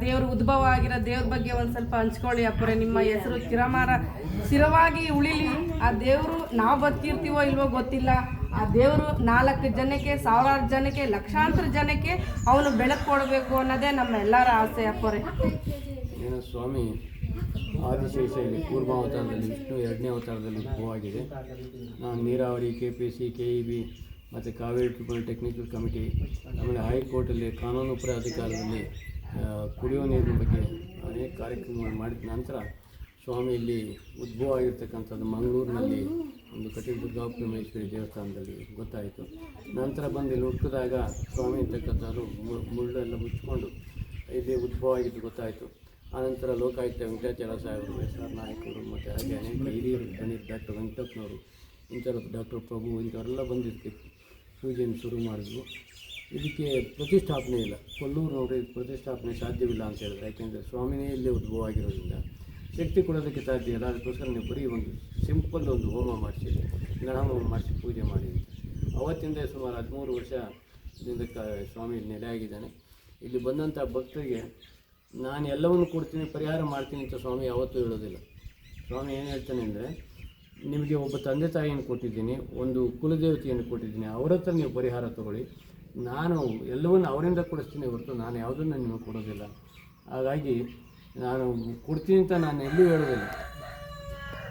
ದೇವ್ರ ಉದ್ಭವ ಆಗಿರೋ ದೇವ್ರ ಬಗ್ಗೆ ಒಂದು ಸ್ವಲ್ಪ ಹಂಚ್ಕೊಳ್ಳಿ ಅಪ್ಪರೆ. ನಿಮ್ಮ ಹೆಸರು ಚಿರಮಾರ. ಸ್ಥಿರವಾಗಿ ಉಳಿಲಿ. ಆ ದೇವರು ನಾವು ಬದುಕಿರ್ತೀವೋ ಇಲ್ವೋ ಗೊತ್ತಿಲ್ಲ. ಆ ದೇವರು ನಾಲ್ಕು ಜನಕ್ಕೆ ಸಾವಿರಾರು ಜನಕ್ಕೆ ಲಕ್ಷಾಂತರ ಜನಕ್ಕೆ ಅವನು ಬೆಳಕು ಕೊಡಬೇಕು ಅನ್ನೋದೇ ನಮ್ಮ ಎಲ್ಲರ ಆಸೆ ಅಪ್ಪರೆ. ಏನು ಸ್ವಾಮಿ ಆದಿಶೇಷದಲ್ಲಿ ಪೂರ್ವ ಅವತಾರದಲ್ಲಿ ವಿಷ್ಣು ಎರಡನೇ ಅವತಾರದಲ್ಲಿ ಉದ್ಭವವಾಗಿದೆ ನಾನು ನೀರಾವರಿ K P C K E B ಮತ್ತು ಕಾವೇರಿ ಟ್ರಿಬ್ಯುನಲ್ ಟೆಕ್ನಿಕಲ್ ಕಮಿಟಿ ಆಮೇಲೆ ಹೈಕೋರ್ಟಲ್ಲಿ ಕಾನೂನು ಪರ ಅಧಿಕಾರದಲ್ಲಿ ಆ, ಕುಡಿಯುವ ನೀರಿನ ಬಗ್ಗೆ ಅನೇಕ ಕಾರ್ಯಕ್ರಮಗಳು ಮಾಡಿದ ನಂತರ ಸ್ವಾಮಿ ಇಲ್ಲಿ ಉದ್ಭವ ಆಗಿರ್ತಕ್ಕಂಥದ್ದು ಮಂಗಳೂರಿನಲ್ಲಿ ಒಂದು ಕಟೀಲು ದುರ್ಗಾಪುರಮೇಶ್ವರಿ ದೇವಸ್ಥಾನದಲ್ಲಿ ಗೊತ್ತಾಯಿತು. ನಂತರ ಬಂದು ಇಲ್ಲಿ ಹುಟ್ಟಿದಾಗ ಸ್ವಾಮಿ ಇರ್ತಕ್ಕಂಥದ್ದು ಮುಳ್ಳೆಲ್ಲ ಮುಚ್ಚಿಕೊಂಡು ಇಲ್ಲಿ ಉದ್ಭವ ಆಗಿದ್ದು ಗೊತ್ತಾಯಿತು. ಆನಂತರ ಲೋಕಾಯುಕ್ತ ವೆಂಕಟಾಚಾರ್ಯ ಸಾಹೇಬರು ಎಸ್ ಆರ್ ನಾಯಕರು ಮತ್ತು ಹಾಗೆ ಅನೇಕ ಹಿರಿಯರು, ಗಣಿತ ಡಾಕ್ಟರ್ ವೆಂಕಟಪ್ಪನವರು, ಇಂಥವ್ರು ಡಾಕ್ಟರ್ ಪ್ರಭು ಇಂಥವರೆಲ್ಲ ಬಂದಿರ್ತಿತ್ತು ಪೂಜೆಯನ್ನು ಶುರು ಮಾಡಿದ್ವು ಇದಕ್ಕೆ ಪ್ರತಿಷ್ಠಾಪನೆ ಇಲ್ಲ. ಕೊಲ್ಲೂರು ನೋಡಿ ಪ್ರತಿಷ್ಠಾಪನೆ ಸಾಧ್ಯವಿಲ್ಲ ಅಂತ ಹೇಳಿದ್ರೆ. ಯಾಕೆಂದರೆ ಸ್ವಾಮಿನೇ ಇಲ್ಲಿ ಉದ್ಭವ ಆಗಿರೋದ್ರಿಂದ ಶಕ್ತಿ ಕೊಡೋದಕ್ಕೆ ಸಾಧ್ಯ ಇಲ್ಲ. ಅದಕ್ಕೋಸ್ಕರ ನೀವು ಬರೀ ಒಂದು ಸಿಂಪಲ್ ಒಂದು ಹೋಮ ಮಾಡಿಸಿ ಗಣಹೋಮ ಮಾಡಿಸಿ ಪೂಜೆ ಮಾಡಿ. ಅವತ್ತಿಂದ ಸುಮಾರು ಹದಿಮೂರು ವರ್ಷದಿಂದ ಕ ಸ್ವಾಮಿ ನೆಲೆ ನೆಲೆಯಾಗಿದ್ದಾನೆ ಇಲ್ಲಿ ಬಂದಂಥ ಭಕ್ತರಿಗೆ ನಾನು ಎಲ್ಲವನ್ನು ಕೊಡ್ತೀನಿ, ಪರಿಹಾರ ಮಾಡ್ತೀನಿ ಅಂತ ಸ್ವಾಮಿ ಯಾವತ್ತೂ ಹೇಳೋದಿಲ್ಲ. ಸ್ವಾಮಿ ಏನು ಹೇಳ್ತಾನೆ ಅಂದರೆ, ನಿಮಗೆ ಒಬ್ಬ ತಂದೆ ತಾಯಿಯನ್ನು ಕೊಟ್ಟಿದ್ದೀನಿ, ಒಂದು ಕುಲದೇವತೆಯನ್ನು ಕೊಟ್ಟಿದ್ದೀನಿ, ಅವ್ರ ಹತ್ರ ನೀವು ಪರಿಹಾರ ತಗೊಳ್ಳಿ. ನಾನು ಎಲ್ಲವನ್ನು ಅವರಿಂದ ಕೊಡಿಸ್ತೀನಿ ಹೊರತು ನಾನು ಯಾವುದನ್ನು ನಿಮಗೆ ಕೊಡೋದಿಲ್ಲ. ಹಾಗಾಗಿ ನಾನು ಕೊಡ್ತೀನಿ ಅಂತ ನಾನು ಎಲ್ಲೂ ಹೇಳೋದಿಲ್ಲ.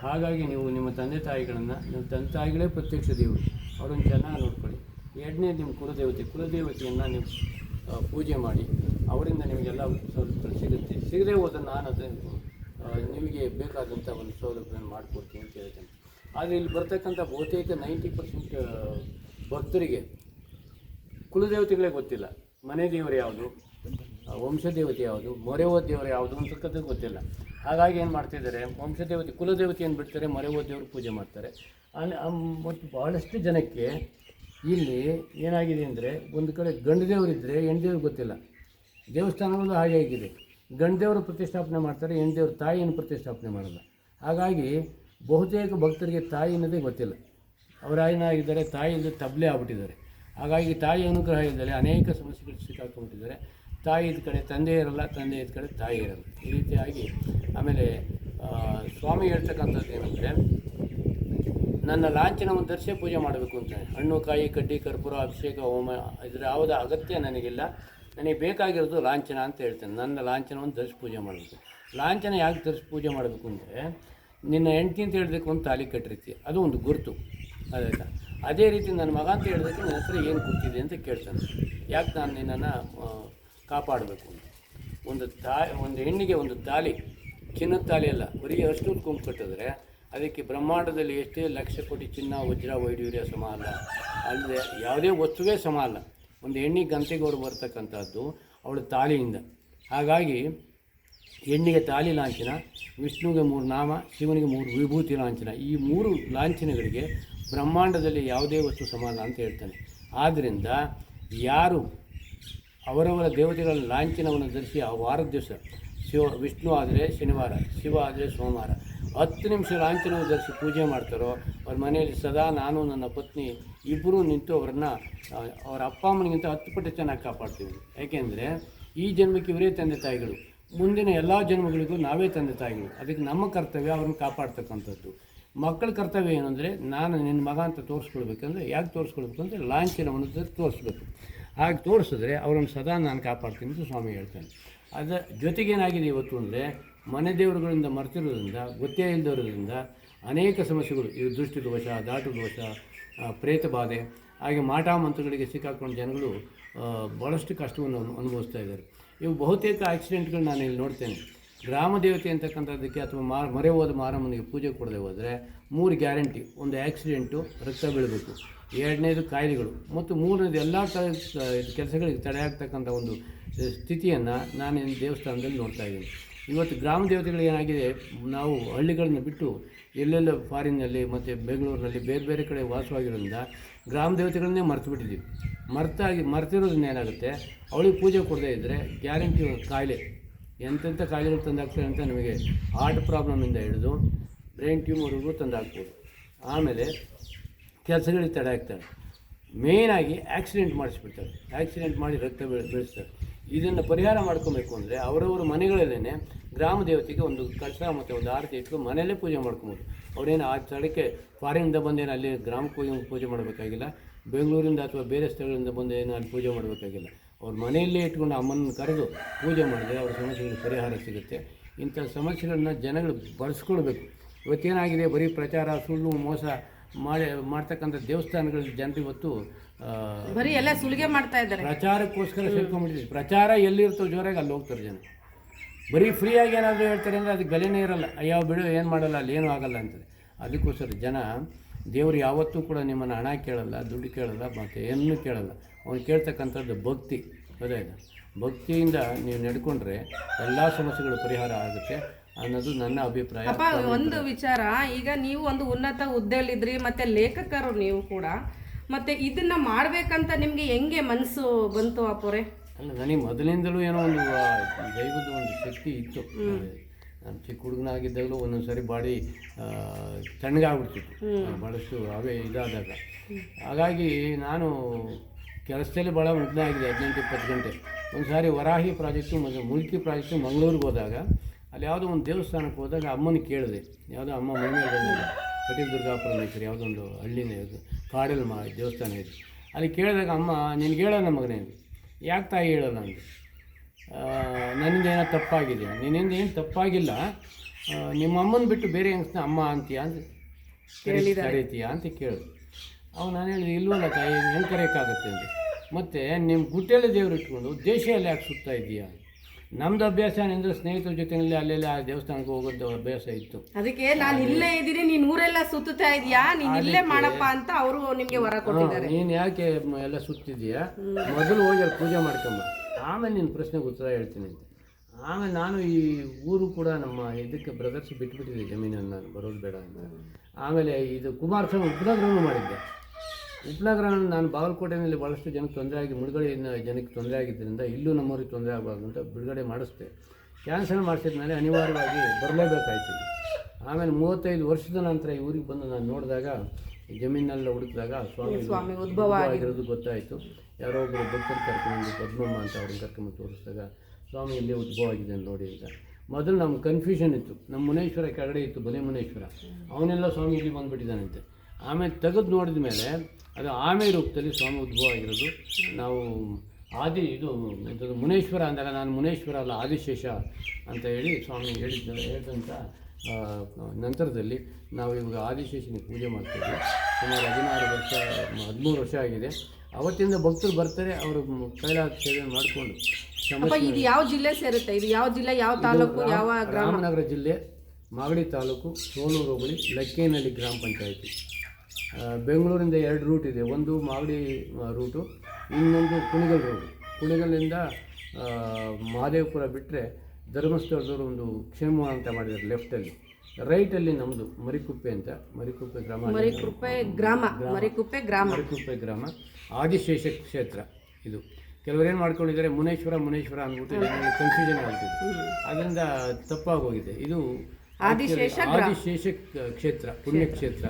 ಹಾಗಾಗಿ ನೀವು ನಿಮ್ಮ ತಂದೆ ತಾಯಿಗಳನ್ನು, ನಿಮ್ಮ ತಂದೆ ತಾಯಿಗಳೇ ಪ್ರತ್ಯಕ್ಷ ದೇವರು ಅವ್ರನ್ನ ಚೆನ್ನಾಗಿ ನೋಡ್ಕೊಳ್ಳಿ. ಎರಡನೇ ನಿಮ್ಮ ಕುಲದೇವತೆ, ಕುಲದೇವತೆಯನ್ನು ನೀವು ಪೂಜೆ ಮಾಡಿ. ಅವರಿಂದ ನಿಮಗೆಲ್ಲ ಸೌಲಭ್ಯಗಳು ಸಿಗುತ್ತೆ. ಸಿಗದೆ ಹೋದ ನಾನು ಅದನ್ನು ನಿಮಗೆ ಬೇಕಾದಂಥ ಒಂದು ಸೌಲಭ್ಯವನ್ನು ಮಾಡಿಕೊಡ್ತೀನಿ ಅಂತ ಹೇಳ್ತೇನೆ. ಆದರೆ ಇಲ್ಲಿ ಬರ್ತಕ್ಕಂಥ ಬಹುತೇಕ ನೈಂಟಿ ಪರ್ಸೆಂಟ್ ಭಕ್ತರಿಗೆ ಕುಲದೇವತೆಗಳೇ ಗೊತ್ತಿಲ್ಲ. ಮನೆ ದೇವರು ಯಾವುದು? ವಂಶದೇವತೆ ಯಾವುದು? ಮೊರೆವ ದೇವರು ಯಾವುದು ಅಂತಕ್ಕಂಥದ್ದು ಗೊತ್ತಿಲ್ಲ. ಹಾಗಾಗಿ ಏನು ಮಾಡ್ತಿದ್ದಾರೆ? ವಂಶದೇವತೆ ಏನು ಬಿಡ್ತಾರೆ? ಮೊರೆವ ದೇವರು ಪೂಜೆ ಮಾಡ್ತಾರೆ. ಮತ್ತು ಭಾಳಷ್ಟು ಜನಕ್ಕೆ ಇಲ್ಲಿ ಏನಾಗಿದೆ ಅಂದರೆ, ಒಂದು ಕಡೆ ಗಂಡು ದೇವರಿದ್ದರೆ ಹೆಣ್ಣು ದೇವ್ರು ಗೊತ್ತಿಲ್ಲ. ದೇವಸ್ಥಾನಗಳು ಹಾಗೆ ಆಗಿದೆ. ಗಂಡು ದೇವರು ಪ್ರತಿಷ್ಠಾಪನೆ ಮಾಡ್ತಾರೆ, ಹೆಣ್ಣು ದೇವ್ರ ತಾಯಿಯನ್ನು ಪ್ರತಿಷ್ಠಾಪನೆ ಮಾಡಲ್ಲ. ಹಾಗಾಗಿ ಬಹುತೇಕ ಭಕ್ತರಿಗೆ ತಾಯಿ ಅನ್ನೋದೇ ಗೊತ್ತಿಲ್ಲ. ಅವರ ಏನಾಗಿದ್ದಾರೆ ತಾಯಿ ಇಲ್ಲದೆ ತಬ್ಲೆ ಆಗ್ಬಿಟ್ಟಿದ್ದಾರೆ. ಹಾಗಾಗಿ ತಾಯಿ ಅನುಗ್ರಹ ಇದ್ದರೆ ಅನೇಕ ಸಮಸ್ಯೆಗಳು ಸಿಕ್ಕಾಕೊಂಡಿದ್ದಾರೆ. ತಾಯಿ ಇದ್ದ ಕಡೆ ತಂದೆ ಇರಲ್ಲ, ತಂದೆ ಇದ್ದ ಕಡೆ ತಾಯಿ ಇರಲ್ಲ. ಈ ರೀತಿಯಾಗಿ ಆಮೇಲೆ ಸ್ವಾಮಿ ಹೇಳ್ತಕ್ಕಂಥದ್ದು ಏನಂದರೆ, ನನ್ನ ಲಾಂಛನವನ್ನು ಧರಿಸೇ ಪೂಜೆ ಮಾಡಬೇಕು ಅಂತ. ಹಣ್ಣು, ಕಾಯಿ, ಕಡ್ಡಿ, ಕರ್ಪೂರ, ಅಭಿಷೇಕ, ಹೋಮ, ಇದರ ಯಾವುದೇ ಅಗತ್ಯ ನನಗಿಲ್ಲ. ನನಗೆ ಬೇಕಾಗಿರೋದು ಲಾಂಛನ ಅಂತ ಹೇಳ್ತೇನೆ. ನನ್ನ ಲಾಂಛನವನ್ನು ಧರಿಸಿ ಪೂಜೆ ಮಾಡಬೇಕು. ಲಾಂಛನ ಯಾಕೆ ಧರಿಸಿ ಪೂಜೆ ಮಾಡಬೇಕು ಅಂದರೆ, ನಿನ್ನ ಹೆಂಡ್ತಿ ಅಂತ ಹೇಳಬೇಕು ಅಂತ ತಾಲಿ ಕಟ್ಟಿರ್ತೀವಿ ಅದು ಒಂದು ಗುರುತು. ಆಯ್ತಾ ಅದೇ ರೀತಿ ನನ್ನ ಮಗ ಅಂತ ಹೇಳಿದಕ್ಕೆ ನನ್ನ ಹತ್ರ ಏನು ಗೊತ್ತಿದೆ ಅಂತ ಕೇಳ್ತಾನೆ. ಯಾಕೆ ನಾನು ನಿನ್ನನ್ನು ಕಾಪಾಡಬೇಕು ಅಂತ? ಒಂದು ತಾ, ಒಂದು ಹೆಣ್ಣಿಗೆ ಒಂದು ತಾಲಿ, ಚಿನ್ನದ ತಾಲಿ ಅಲ್ಲ, ಬರೀ ಅಷ್ಟು ಕುಂಕು ಕಟ್ಟಿದ್ರೆ ಅದಕ್ಕೆ ಬ್ರಹ್ಮಾಂಡದಲ್ಲಿ ಎಷ್ಟೇ ಲಕ್ಷ ಕೋಟಿ ಚಿನ್ನ, ವಜ್ರ ವೈಡೂರ್ಯ ಸಮ ಅಲ್ಲ. ಅಲ್ಲದೆ ಯಾವುದೇ ವಸ್ತುವೇ ಸಮ ಅಲ್ಲ. ಒಂದು ಹೆಣ್ಣಿಗೆ ಗಂಟೆಗೌರು ಬರ್ತಕ್ಕಂಥದ್ದು ಅವಳ ತಾಲಿಯಿಂದ. ಹಾಗಾಗಿ ಹೆಣ್ಣಿಗೆ ತಾಲಿ ಲಾಂಛನ, ವಿಷ್ಣುವಿಗೆ ಮೂರು ನಾಮ, ಶಿವನಿಗೆ ಮೂರು ವಿಭೂತಿ ಲಾಂಛನ, ಈ ಮೂರು ಲಾಂಛನಗಳಿಗೆ ಬ್ರಹ್ಮಾಂಡದಲ್ಲಿ ಯಾವುದೇ ವಸ್ತು ಸಮಾನ ಅಂತ ಹೇಳ್ತಾನೆ. ಆದ್ದರಿಂದ ಯಾರು ಅವರವರ ದೇವತೆಗಳ ಲಾಂಛನವನ್ನು ಧರಿಸಿ ಆ ವಾರದ ದಿವಸ ಶಿವ, ವಿಷ್ಣು ಆದರೆ ಶನಿವಾರ, ಶಿವ ಆದರೆ ಸೋಮವಾರ, ಹತ್ತು ನಿಮಿಷ ಲಾಂಛನವನ್ನು ಧರಿಸಿ ಪೂಜೆ ಮಾಡ್ತಾರೋ, ಅವ್ರ ಮನೆಯಲ್ಲಿ ಸದಾ ನಾನು, ನನ್ನ ಪತ್ನಿ ಇಬ್ಬರೂ ನಿಂತು ಅವರನ್ನು ಅವರ ಅಪ್ಪ ಅಮ್ಮನಿಗಿಂತ ಹತ್ತು ಪಟ್ಟು ಚೆನ್ನಾಗಿ ಕಾಪಾಡ್ತೀವಿ. ಯಾಕೆಂದರೆ ಈ ಜನ್ಮಕ್ಕೆ ಇವರೇ ತಂದೆ ತಾಯಿಗಳು. ಮುಂದಿನ ಎಲ್ಲ ಜನ್ಮಗಳಿಗೂ ನಾವೇ ತಂದೆ ತಾಯಿಗಳು. ಅದಕ್ಕೆ ನಮ್ಮ ಕರ್ತವ್ಯ ಅವ್ರನ್ನ ಕಾಪಾಡ್ತಕ್ಕಂಥದ್ದು. ಮಕ್ಕಳ ಕರ್ತವ್ಯ ಏನಂದರೆ ನಾನು ನಿನ್ನ ಮಗ ಅಂತ ತೋರಿಸ್ಕೊಳ್ಬೇಕಂದ್ರೆ ಯಾಕೆ ತೋರಿಸ್ಕೊಳ್ಬೇಕು ಅಂದರೆ ಲಾಂಛನವನ್ನು ತೋರಿಸ್ಬೇಕು. ಹಾಗೆ ತೋರಿಸಿದ್ರೆ ಅವರನ್ನು ಸದಾ ನಾನು ಕಾಪಾಡ್ತೀನಿ ಅಂತ ಸ್ವಾಮಿ ಹೇಳ್ತಾನೆ. ಅದರ ಜೊತೆಗೇನಾಗಿದೆ ಇವತ್ತು ಅಂದರೆ, ಮನೆ ದೇವರುಗಳಿಂದ ಮರ್ತಿರೋದ್ರಿಂದ, ಗೊತ್ತೇ ಇಲ್ಲದಿರೋದ್ರಿಂದ ಅನೇಕ ಸಮಸ್ಯೆಗಳು ಇವು ದೃಷ್ಟಿ ದೋಷ, ದಾಟು ದೋಷ ಪ್ರೇತ ಬಾಧೆ, ಹಾಗೆ ಮಾಟ ಮಂತ್ರಗಳಿಗೆ ಸಿಕ್ಕಾಕೊಂಡು ಜನಗಳು ಭಾಳಷ್ಟು ಕಷ್ಟವನ್ನು ಅನು- ಅನುಭವಿಸ್ತಾ ಇದ್ದಾರೆ. ಇವು ಬಹುತೇಕ ಆಕ್ಸಿಡೆಂಟ್ಗಳು ನಾನು ಇಲ್ಲಿ ನೋಡ್ತೇನೆ. ಗ್ರಾಮ ದೇವತೆ ಅಂತಕ್ಕಂಥದ್ದಕ್ಕೆ ಅಥವಾ ಮಾ, ಮರೆ ಹೋದ ಮಾರಮ್ಮನಿಗೆ ಪೂಜೆ ಕೊಡದೆ ಹೋದರೆ ಮೂರು ಗ್ಯಾರಂಟಿ, ಒಂದು ಆ್ಯಕ್ಸಿಡೆಂಟು ರಕ್ತ ಬೀಳಬೇಕು. ಎರಡನೇದು ಕಾಯಿಲೆಗಳು. ಮತ್ತು ಮೂರನೇದು ಎಲ್ಲ ಕೆಲಸಗಳಿಗೆ ತಡೆ ಆಗ್ತಕ್ಕಂಥ ಒಂದು ಸ್ಥಿತಿಯನ್ನು ನಾನು ಈ ದೇವಸ್ಥಾನದಲ್ಲಿ ನೋಡ್ತಾ ಇದ್ದೀನಿ. ಇವತ್ತು ಗ್ರಾಮ ದೇವತೆಗಳು ಏನಾಗಿದೆ, ನಾವು ಹಳ್ಳಿಗಳನ್ನು ಬಿಟ್ಟು ಎಲ್ಲೆಲ್ಲ ಫಾರಿನ್ನಲ್ಲಿ ಮತ್ತು ಬೆಂಗಳೂರಿನಲ್ಲಿ ಬೇರೆ ಬೇರೆ ಕಡೆ ವಾಸವಾಗಿರೋದ್ರಿಂದ ಗ್ರಾಮ ದೇವತೆಗಳನ್ನೇ ಮರೆತು ಬಿಟ್ಟಿದ್ದೀವಿ. ಮರ್ತಾಗಿ ಮರ್ತಿರೋದ್ರಿಂದ ಏನಾಗುತ್ತೆ, ಅವಳಿಗೆ ಪೂಜೆ ಕೊಡದೇ ಇದ್ದರೆ ಗ್ಯಾರಂಟಿ ಕಾಯಿಲೆ ಎಂತೆಂಥ ಕಾಯಿಲೆಗಳು ತಂದಾಗ್ತದೆ ಅಂತ ನಮಗೆ ಹಾರ್ಟ್ ಪ್ರಾಬ್ಲಮಿಂದ ಹಿಡಿದು ಬ್ರೈನ್ ಟ್ಯೂಮರ್ಗೂ ತಂದಾಗ್ಬೋದು ಆಮೇಲೆ ಕೆಲಸಗಳಿಗೆ ತಡೆ ಆಗ್ತಾರೆ ಮೇಯ್ನಾಗಿ ಆಕ್ಸಿಡೆಂಟ್ ಮಾಡಿಸ್ಬಿಡ್ತಾರೆ. ಆಕ್ಸಿಡೆಂಟ್ ಮಾಡಿ ರಕ್ತ ಬೆಳೆ, ಬೆಳೆಸ್ತಾರೆ. ಇದನ್ನು ಪರಿಹಾರ ಮಾಡ್ಕೊಬೇಕು ಅಂದರೆ ಅವರವ್ರ ಮನೆಗಳಲ್ಲೇ ಗ್ರಾಮ ದೇವತೆಗೆ ಒಂದು ಕಳಸ ಮತ್ತು ಒಂದು ಆರತಿ ಇಟ್ಟು ಮನೆಯಲ್ಲೇ ಪೂಜೆ ಮಾಡ್ಕೊಬೋದು. ಅವರೇನು ಆ ಸ್ಥಳಕ್ಕೆ ಫಾರಿನಿಂದ ಬಂದೇನು ಅಲ್ಲಿ ಗ್ರಾಮಕ್ಕೆ ಹೋಗಿ ಪೂಜೆ ಮಾಡಬೇಕಾಗಿಲ್ಲ? ಬೆಂಗಳೂರಿಂದ ಅಥವಾ ಬೇರೆ ಸ್ಥಳಗಳಿಂದ ಬಂದು ಏನು ಅಲ್ಲಿ ಪೂಜೆ ಮಾಡಬೇಕಾಗಿಲ್ಲ? ಅವ್ರ ಮನೆಯಲ್ಲೇ ಇಟ್ಕೊಂಡು ಅಮ್ಮನ ಕರೆದು ಪೂಜೆ ಮಾಡಿದ್ರೆ ಅವ್ರ ಸಮಸ್ಯೆಗಳಿಗೆ ಪರಿಹಾರ ಸಿಗುತ್ತೆ. ಇಂಥ ಸಮಸ್ಯೆಗಳನ್ನ ಜನಗಳು ಬಳಸ್ಕೊಳ್ಬೇಕು. ಇವತ್ತೇನಾಗಿದೆ? ಬರೀ ಪ್ರಚಾರ ಸುಳ್ಳು ಮೋಸ ಮಾಡಿ ಮಾಡ್ತಕ್ಕಂಥ ದೇವಸ್ಥಾನಗಳ ಜನರು ಇವತ್ತು ಬರೀ ಎಲ್ಲ ಸುಲಿಗೆ ಮಾಡ್ತಾ ಇದ್ದಾರೆ. ಪ್ರಚಾರಕ್ಕೋಸ್ಕರ ಸೇರ್ಕೊಂಡ್ಬಿಟ್ಟಿದೆ ಪ್ರಚಾರ ಎಲ್ಲಿರ್ತೋ ಜೋರಾಗಿ ಅಲ್ಲಿ ಹೋಗ್ತಾರೆ ಜನ. ಬರೀ ಫ್ರೀಯಾಗಿ ಏನಾದರೂ ಹೇಳ್ತಾರೆ ಅಂದರೆ ಅದಕ್ಕೆ ಬೆಲೆನೇ ಇರಲ್ಲ. ಅಯ್ಯೋ ಬಿಡು ಏನು ಮಾಡಲ್ಲ ಅಲ್ಲಿ ಏನೂ ಆಗಲ್ಲ ಅಂತಾರೆ. ಅದಕ್ಕೋಸ್ಕರ ಜನ ದೇವರು ಯಾವತ್ತೂ ಕೂಡ ನಿಮ್ಮನ್ನು ಹಣ ಕೇಳಲ್ಲ ದುಡ್ಡು ಕೇಳಲ್ಲ ಮತ್ತು ಏನೂ ಕೇಳಲ್ಲ. ಅವನು ಕೇಳ್ತಕ್ಕಂಥದ್ದು ಭಕ್ತಿ. ಅದೇ ಭಕ್ತಿಯಿಂದ ನೀವು ನಡ್ಕೊಂಡ್ರೆ ಎಲ್ಲ ಸಮಸ್ಯೆಗಳು ಪರಿಹಾರ ಆಗುತ್ತೆ ಅನ್ನೋದು ನನ್ನ ಅಭಿಪ್ರಾಯ. ಅಪ್ಪ ಒಂದು ವಿಚಾರ. ಈಗ ನೀವು ಒಂದು ಉನ್ನತ ಹುದ್ದೆಯಲ್ಲಿದ್ರಿ ಮತ್ತೆ ಲೇಖಕರು ನೀವು ಕೂಡ. ಮತ್ತೆ ಇದನ್ನ ಮಾಡ್ಬೇಕಂತ ನಿಮ್ಗೆ ಹೆಂಗೆ ಮನಸ್ಸು ಬಂತು ಅಪ್ಪೋರೆ? ಅಲ್ಲ ನನಗೆ ಮೊದಲಿಂದಲೂ ಏನೋ ಒಂದು ದೈವದ ಒಂದು ಶಕ್ತಿ ಇತ್ತು. ನಾನು ಚಿಕ್ಕ ಹುಡುಗನಾಗಿದ್ದಾಗಲೂ ಒಂದೊಂದು ಸಾರಿ ಬಾಡಿ ತಣ್ಣಗಾಗ್ಬಿಡ್ತಿತ್ತು. ಭಾಳಷ್ಟು ಅವೇ ಇದಾದಾಗ. ಹಾಗಾಗಿ ನಾನು ಕೆಲಸದಲ್ಲಿ ಭಾಳ ಮುಗ್ನ ಆಗಿದೆ ಹದಿನೆಂಟು ಇಪ್ಪತ್ತು ಗಂಟೆ. ಒಂದು ಸಾರಿ ವರಾಹಿ ಪ್ರಾಜೆಕ್ಟು ಮತ್ತು ಮುಲ್ಕಿ ಪ್ರಾಜೆಕ್ಟು ಮಂಗಳೂರಿಗೆ ಹೋದಾಗ ಅಲ್ಲಿ ಯಾವುದೋ ಒಂದು ದೇವಸ್ಥಾನಕ್ಕೆ ಹೋದಾಗ ಅಮ್ಮನ ಕೇಳಿದೆ. ಯಾವುದೋ ಅಮ್ಮ ಮನೆ ಕಟೀಲ್ ದುರ್ಗಾಪರಮೇಶ್ವರಿ ಯಾವುದೋ ಒಂದು ಹಳ್ಳಿನ ಇದು ಕಾಡಲ್ಲಿ ಮಾ ದೇವಸ್ಥಾನ ಇದೆ. ಅಲ್ಲಿ ಕೇಳಿದಾಗ ಅಮ್ಮ ನಿನಗೆ ಹೇಳೋಣ ಮಗನೇ. ಯಾಕೆ ತಾಯಿ ಹೇಳಲ್ಲ ಅಂದೆ ಆ, ನನ್ನಿಂದ ಏನೋ ತಪ್ಪಾಗಿದೆ. ನಿನ್ನಿಂದ ಏನು ತಪ್ಪಾಗಿಲ್ಲ. ನಿಮ್ಮ ಅಮ್ಮನ ಬಿಟ್ಟು ಬೇರೆ ಹೆಂಗಸ್ನ ಅಮ್ಮ ಅಂತೀಯ ಅಂತ ಕರೀತೀಯ ಅಂತ ಕೇಳಿದ್ರು. ಅವಾಗ ನಾನು ಹೇಳಿದೆ ಇಲ್ವಲ್ಲ ತಾಯಿ ಹೆಂಗೆ ಕರೆಯೋಕ್ಕಾಗತ್ತೆ ಅಂತ. ಮತ್ತು ನಿಮ್ಮ ಗುಟ್ಟೆಲ್ಲ ದೇವ್ರು ಇಟ್ಕೊಂಡು ದೇಶದಲ್ಲಿ ಯಾಕೆ ಸುತ್ತಾ ಇದೆಯಾ ನಮ್ದು ಅಭ್ಯಾಸ ಏನಂದ್ರೆ ಸ್ನೇಹಿತರ ಜೊತೆಯಲ್ಲಿ ಅಲ್ಲೆಲ್ಲ ಆ ದೇವಸ್ಥಾನಕ್ಕೆ ಹೋಗೋದು ಅಭ್ಯಾಸ ಇತ್ತು. ಅದಕ್ಕೆ ನಾನು ಇಲ್ಲೇ ಇದ್ದೀನಿ ನೀನು ಊರೆಲ್ಲ ಸುತ್ತುತ್ತಾ ಇದೆಯಾ ನೀನು ಇಲ್ಲೇ ಮಾಡಪ್ಪ ಅಂತ ಅವರು ನಿಮಗೆ ವರ ಕೊಟ್ಟಿದ್ದಾರೆ. ನೀನು ಯಾಕೆ ಎಲ್ಲ ಸುತ್ತಿದೀಯಾ ಮೊದಲು ಹೋಗಿ ಅಲ್ಲಿ ಪೂಜೆ ಮಾಡ್ಕೊಂಬ. ಆಮೇಲೆ ನಿನ್ನ ಪ್ರಶ್ನೆಗೆ ಉತ್ತರ ಹೇಳ್ತೀನಿ. ಅಂತ ಆಮೇಲೆ ನಾನು ಈ ಊರು ಕೂಡ ನಮ್ಮ ಇದಕ್ಕೆ ಬ್ರದರ್ಸ್ ಬಿಟ್ಬಿಟ್ಟಿದ್ದೆ ಜಮೀನನ್ನು ನಾನು ಬರೋದು ಬೇಡ ಅಂತ. ಆಮೇಲೆ ಇದು ಕುಮಾರಸ್ವಾಮಿ ಉಪನಗರನೂ ಮಾಡಿದ್ದೆ. ಉಪನಗರ ನಾನು ಬಾಗಲಕೋಟೆಯಲ್ಲಿ ಭಾಳಷ್ಟು ಜನಕ್ಕೆ ತೊಂದರೆ ಆಗಿ ಮುಳುಗಡೆಯಿಂದ ಜನಕ್ಕೆ ತೊಂದರೆ ಆಗಿದ್ದರಿಂದ ಇಲ್ಲೂ ನಮ್ಮವ್ರಿಗೆ ತೊಂದರೆ ಆಗಬಾರ್ದು ಅಂತ ಬಿಡುಗಡೆ ಮಾಡಿಸ್ದೆ. ಕ್ಯಾನ್ಸಲ್ ಮಾಡಿಸಿದ್ಮೇಲೆ ಅನಿವಾರ್ಯವಾಗಿ ಬರಲೇಬೇಕಾಯ್ತು. ಆಮೇಲೆ ಮೂವತ್ತೈದು ವರ್ಷದ ನಂತರ ಈ ಊರಿಗೆ ಬಂದು ನಾನು ನೋಡಿದಾಗ ಜಮೀನಲ್ಲ ಜಮೀನೆಲ್ಲ ಹುಡುಕಿದಾಗ ಸ್ವಾಮಿ ಸ್ವಾಮಿ ಉದ್ಭವ ಉದ್ಭವ ಆಗಿರೋದು ಗೊತ್ತಾಯಿತು. ಯಾರೋ ಒಬ್ಬರು ಭಕ್ತರು ಕರ್ಕೊಂಡು ಪದ್ಮಮ್ಮ ಅಂತ ಅವ್ರನ್ನ ಕರ್ಕೊಂಡು ತೋರಿಸಿದಾಗ ಸ್ವಾಮಿ ಇಲ್ಲೇ ಉದ್ಭವ ಆಗಿದೆ ನೋಡಿ ಅಂತ ಮೊದಲು ನಮ್ಗೆ ಕನ್ಫ್ಯೂಷನ್ ಇತ್ತು. ನಮ್ಮ ಮುನೇಶ್ವರ ಕೆಳಗಡೆ ಇತ್ತು, ಬಲೆ ಮುನೇಶ್ವರ. ಅವನೆಲ್ಲ ಸ್ವಾಮಿ ಇಲ್ಲಿ ಬಂದುಬಿಟ್ಟಿದ್ದಾನಂತೆ. ಆಮೇಲೆ ತೆಗೆದು ನೋಡಿದ ಮೇಲೆ ಅದು ಆಮೆ ರೂಪದಲ್ಲಿ ಸ್ವಾಮಿ ಉದ್ಭವ ಆಗಿರೋದು ನಾವು ಆದಿ, ಇದು ಮುನೇಶ್ವರ ಅಂದಾಗ ನಾನು ಮುನೇಶ್ವರ ಅಲ್ಲ, ಆದಿಶೇಷ ಅಂತ ಹೇಳಿ ಸ್ವಾಮಿ ಹೇಳಿದ್ದ ಹೇಳಿದಂಥ ನಂತರದಲ್ಲಿ ನಾವು ಇವಾಗ ಆದಿಶೇಷನಿಗೆ ಪೂಜೆ ಮಾಡ್ತೀವಿ ಸುಮಾರು ಹದಿನಾರು ವರ್ಷ, ಹದಿಮೂರು ವರ್ಷ ಆಗಿದೆ. ಅವತ್ತಿಂದ ಭಕ್ತರು ಬರ್ತಾರೆ ಅವರು ಕೈಲಾಸ ಸೇವೆ ಮಾಡಿಕೊಂಡು ಅಪ್ಪ ಇದು ಯಾವ ಜಿಲ್ಲೆ ಸೇರುತ್ತೆ? ಇದು ಯಾವ ಜಿಲ್ಲೆ ಯಾವ ತಾಲೂಕು ಯಾವ ಗ್ರಾಮ? ರಾಮನಗರ ಜಿಲ್ಲೆ ಮಾಗಡಿ ತಾಲೂಕು ಸೋಲೂರು ಹೋಬಳಿ ಲಕ್ಕೇನಹಳ್ಳಿ ಗ್ರಾಮ ಪಂಚಾಯಿತಿ. ಬೆಂಗಳೂರಿಂದ ಎರಡು ರೂಟ್ ಇದೆ. ಒಂದು ಮಾಗಡಿ ರೂಟು ಇನ್ನೊಂದು ಕುಣಿಗಲ್ ರೂಟು ಕುಣಿಗಲ್ಲಿಂದ ಮಹಾದೇವಪುರ ಮಹದೇವಪುರ ಬಿಟ್ಟರೆ ಧರ್ಮಸ್ಥಳದವರು ಒಂದು ಕ್ಷೇಮ ಅಂತ ಮಾಡಿದ್ದಾರೆ ಲೆಫ್ಟಲ್ಲಿ ರೈಟಲ್ಲಿ ನಮ್ಮದು ಮರಿಕುಪ್ಪೆ ಅಂತ ಮರಿಕುಪ್ಪೆ ಗ್ರಾಮ ಮರಿಕುಪ್ಪೆ ಗ್ರಾಮ ಮರಿಕುಪ್ಪೆ ಗ್ರಾಮ. ಮರಿಕುಪ್ಪೆ ಗ್ರಾಮ ಆದಿಶೇಷ ಕ್ಷೇತ್ರ ಇದು. ಕೆಲವರು ಏನು ಮಾಡ್ಕೊಂಡಿದ್ದಾರೆ ಮುನೇಶ್ವರ ಮುನೇಶ್ವರ ಅಂದ್ಬಿಟ್ಟು ಕನ್ಫ್ಯೂಷನ್ ಆಗ್ತಿದೆ ಅದರಿಂದ ತಪ್ಪಾಗೋಗಿದೆ. ಇದು ಆದಿಶೇಷ ಆದಿಶೇಷ ಕ್ಷೇತ್ರ ಪುಣ್ಯಕ್ಷೇತ್ರ.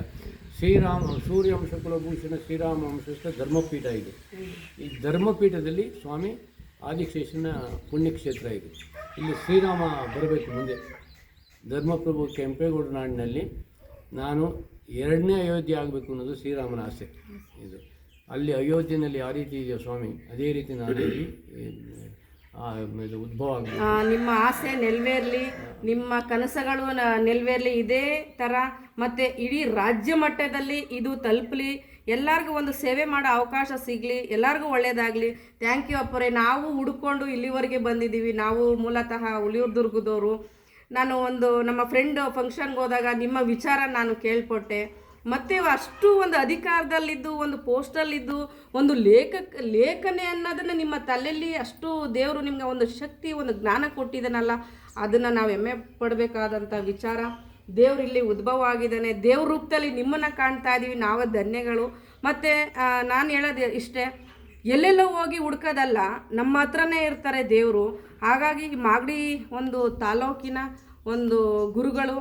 ಶ್ರೀರಾಮ ಸೂರ್ಯವಂಶ ಕುಲಭೂಷಣ ಶ್ರೀರಾಮ ವಂಶಸ್ಥ ಧರ್ಮಪೀಠ ಇದೆ. ಈ ಧರ್ಮಪೀಠದಲ್ಲಿ ಸ್ವಾಮಿ ಆದಿಶೇಷನ ಪುಣ್ಯಕ್ಷೇತ್ರ ಇದೆ. ಇಲ್ಲಿ ಶ್ರೀರಾಮ ಬರಬೇಕು ಮುಂದೆ. ಧರ್ಮಪ್ರಭು ಕೆಂಪೇಗೌಡ ನಾಡಿನಲ್ಲಿ ನಾನು ಎರಡನೇ ಅಯೋಧ್ಯೆ ಆಗಬೇಕು ಅನ್ನೋದು ಶ್ರೀರಾಮನ ಆಸೆ. ಇದು. ಅಲ್ಲಿ ಅಯೋಧ್ಯೆಯಲ್ಲಿ ಯಾವ ರೀತಿ ಇದೆಯೋ ಸ್ವಾಮಿ, ಅದೇ ರೀತಿ ನಾನು ಇಲ್ಲಿ ಉದ್ಭವ ನಿಮ್ಮ ಆಸೆ ನೆಲವೇರಲಿ, ನಿಮ್ಮ ಕನಸುಗಳು ನೆರವೇರ್ಲಿ ಇದೇ ಥರ ಮತ್ತು ಇಡೀ ರಾಜ್ಯ ಮಟ್ಟದಲ್ಲಿ ಇದು ತಲುಪಲಿ, ಎಲ್ಲರಿಗೂ ಒಂದು ಸೇವೆ ಮಾಡೋ ಅವಕಾಶ ಸಿಗಲಿ, ಎಲ್ಲರಿಗೂ ಒಳ್ಳೆಯದಾಗಲಿ ಥ್ಯಾಂಕ್ ಯು ಅಪ್ಪರೇ. ನಾವು ಹುಡ್ಕೊಂಡು ಇಲ್ಲಿವರೆಗೆ ಬಂದಿದ್ದೀವಿ. ನಾವು ಮೂಲತಃ ಉಳಿಯೂರು ದುರ್ಗದವರು. ನಾನು ಒಂದು ನಮ್ಮ ಫ್ರೆಂಡ್ ಫಂಕ್ಷನ್ಗೆ ಹೋದಾಗ ನಿಮ್ಮ ವಿಚಾರ ನಾನು ಕೇಳ್ಪಟ್ಟೆ. ಮತ್ತೆ ಅಷ್ಟು ಒಂದು ಅಧಿಕಾರದಲ್ಲಿದ್ದು, ಒಂದು ಪೋಸ್ಟಲ್ಲಿದ್ದು, ಒಂದು ಲೇಖಕ ಲೇಖನೆ ಅನ್ನೋದನ್ನು ನಿಮ್ಮ ತಲೆಯಲ್ಲಿ ಅಷ್ಟು ದೇವರು ನಿಮಗೆ ಒಂದು ಶಕ್ತಿ, ಒಂದು ಜ್ಞಾನ ಕೊಟ್ಟಿದ್ದಾನಲ್ಲ ಅದನ್ನು ನಾವು ಹೆಮ್ಮೆ ಪಡಬೇಕಾದಂಥ ವಿಚಾರ. ದೇವರು ಇಲ್ಲಿ ಉದ್ಭವ ಆಗಿದ್ದಾನೆ. ದೇವ್ರ ರೂಪದಲ್ಲಿ ನಿಮ್ಮನ್ನು ಕಾಣ್ತಾ ಇದ್ದೀವಿ ನಾವು ಧನ್ಯಗಳು. ಮತ್ತು ನಾನು ಹೇಳೋದು ಇಷ್ಟೇ. ಎಲ್ಲೆಲ್ಲೋ ಹೋಗಿ ಹುಡ್ಕೋದಲ್ಲ, ನಮ್ಮ ಹತ್ರನೇ ಇರ್ತಾರೆ ದೇವರು. ಹಾಗಾಗಿ ಮಾಗಡಿ ಒಂದು ತಾಲೂಕಿನ ಒಂದು ಗುರುಗಳು,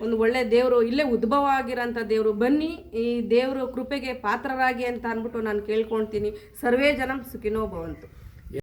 ಒಂದು ಒಳ್ಳೆ ದೇವರು, ಇಲ್ಲೇ ಉದ್ಭವ ಆಗಿರೋಂಥ ದೇವರು. ಬನ್ನಿ, ಈ ದೇವರು ಕೃಪೆಗೆ ಪಾತ್ರರಾಗಿ ಅಂತ ಅಂದ್ಬಿಟ್ಟು ನಾನು ಕೇಳ್ಕೊಳ್ತೀನಿ. ಸರ್ವೇ ಜನ ಸುಖಿನೋ ಭವಂತು.